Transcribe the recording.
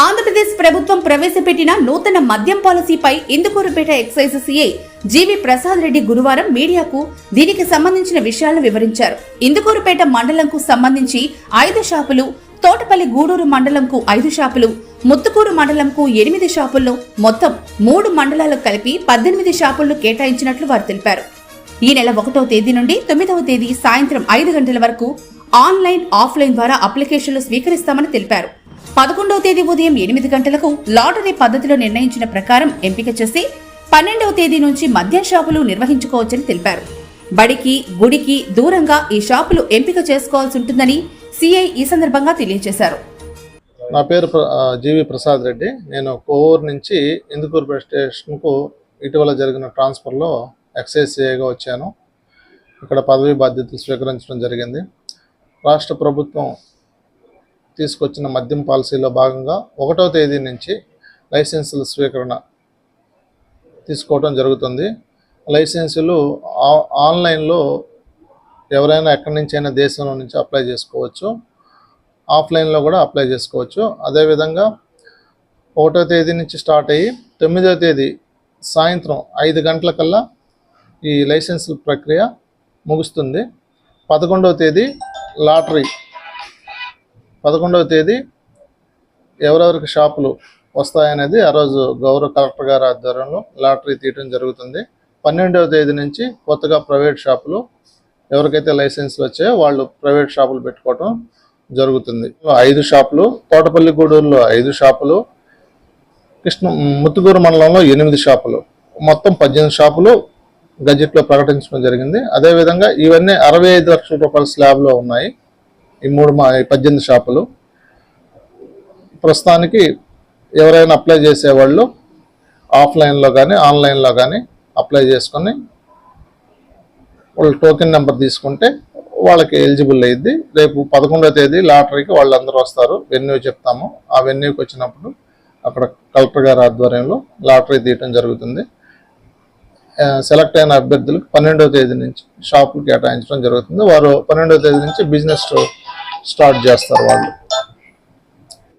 ఆంధ్రప్రదేశ్ ప్రభుత్వం ప్రవేశపెట్టిన నూతన మద్యం పాలసీపై Indukurpet excise CI GV Prasad Reddy గురువారం మీడియాకు దీనికి సంబంధించిన విషయాలను వివరించారు. ఇందుకూరుపేట మండలంకు సంబంధించి ఐదు షాపులు తోటపల్లి గూడూరు మండలంకు ఐదు షాపులు ముత్తుకూరు మండలంకు ఎనిమిది షాపుల్లో మొత్తం మూడు మండలాలకు కలిపి పద్దెనిమిది షాపులను కేటాయించినట్లు వారు తెలిపారు. ఈ నెల ఒకటో తేదీ నుండి తొమ్మిదవ తేదీ సాయంత్రం ఐదు గంటల వరకు ఆన్లైన్ ఆఫ్లైన్ ద్వారా అప్లికేషన్లు స్వీకరిస్తామని తెలిపారు. పదకొండవ తేదీ ఉదయం ఎనిమిది గంటలకు లాటరీ పద్ధతిలో నిర్ణయించిన ప్రకారం ఎంపిక చేసి పన్నెండవ తేదీ నుంచి మద్యం షాపులు నిర్వహించుకోవచ్చని తెలిపారు. బడికి గుడికి దూరంగా ఈ షాపులు ఎంపిక చేసుకోవాల్సి ఉంటుందని సిఐ ఈ సందర్భంగా తెలియజేశారు. నా పేరు జీవి ప్రసాద్ రెడ్డి. నేను కోవూరు నుంచి ఇందుకూరు స్టేషన్కు ఇటీవల జరిగిన ట్రాన్స్ఫర్లో ఎక్సైజ్ సిఐగా వచ్చాను. ఇక్కడ పదవి బాధ్యతలు స్వీకరించడం జరిగింది. రాష్ట్ర ప్రభుత్వం తీసుకొచ్చిన మద్యం పాలసీలో భాగంగా ఒకటో తేదీ నుంచి లైసెన్సుల స్వీకరణ తీసుకోవడం జరుగుతుంది. లైసెన్సులు ఆన్లైన్లో ఎవరైనా ఎక్కడి నుంచైనా దేశంలో నుంచి అప్లై చేసుకోవచ్చు. ఆఫ్లైన్లో కూడా అప్లై చేసుకోవచ్చు. అదేవిధంగా ఒకటో తేదీ నుంచి స్టార్ట్ అయ్యి తొమ్మిదో తేదీ సాయంత్రం ఐదు గంటలకల్లా ఈ లైసెన్సుల ప్రక్రియ ముగుస్తుంది. పదకొండవ తేదీ లాటరీ పదకొండవ తేదీ ఎవరెవరికి షాపులు వస్తాయనేది ఆ రోజు గౌరవ కలెక్టర్ గారి ఆధ్వర్యంలో లాటరీ తీయటం జరుగుతుంది. పన్నెండవ తేదీ నుంచి కొత్తగా ప్రైవేట్ షాపులు ఎవరికైతే లైసెన్స్లు వచ్చాయో వాళ్ళు ప్రైవేట్ షాపులు పెట్టుకోవటం జరుగుతుంది. ఐదు షాపులు తోటపల్లి గూడూరులో ఐదు షాపులు కృష్ణ ముత్తుగూరు మండలంలో ఎనిమిది షాపులు. మొత్తం పద్దెనిమిది షాపులు గజెట్లో ప్రకటించడం జరిగింది. అదేవిధంగా ఇవన్నీ అరవై ఐదు లక్షల రూపాయల స్లాబ్లో ఉన్నాయి. ఈ మూడు మా పద్దెనిమిది షాపులు. ప్రస్తుతానికి ఎవరైనా అప్లై చేసేవాళ్ళు ఆఫ్లైన్లో కానీ ఆన్లైన్లో కానీ అప్లై చేసుకొని వాళ్ళు టోకెన్ నెంబర్ తీసుకుంటే వాళ్ళకి ఎలిజిబుల్ అయ్యింది రేపు పదకొండవ తేదీ లాటరీకి వాళ్ళందరూ వస్తారు. వెన్యూ చెప్తాము. ఆ వెన్యూకి వచ్చినప్పుడు అక్కడ కలెక్టర్ గారి ఆధ్వర్యంలో లాటరీ తీయటం జరుగుతుంది. సెలెక్ట్ అయిన అభ్యర్థులకు పన్నెండవ తేదీ నుంచి షాపులు కేటాయించడం జరుగుతుంది. వారు పన్నెండవ తేదీ నుంచి బిజినెస్ స్టార్ట్ చేస్తారు వాళ్ళు.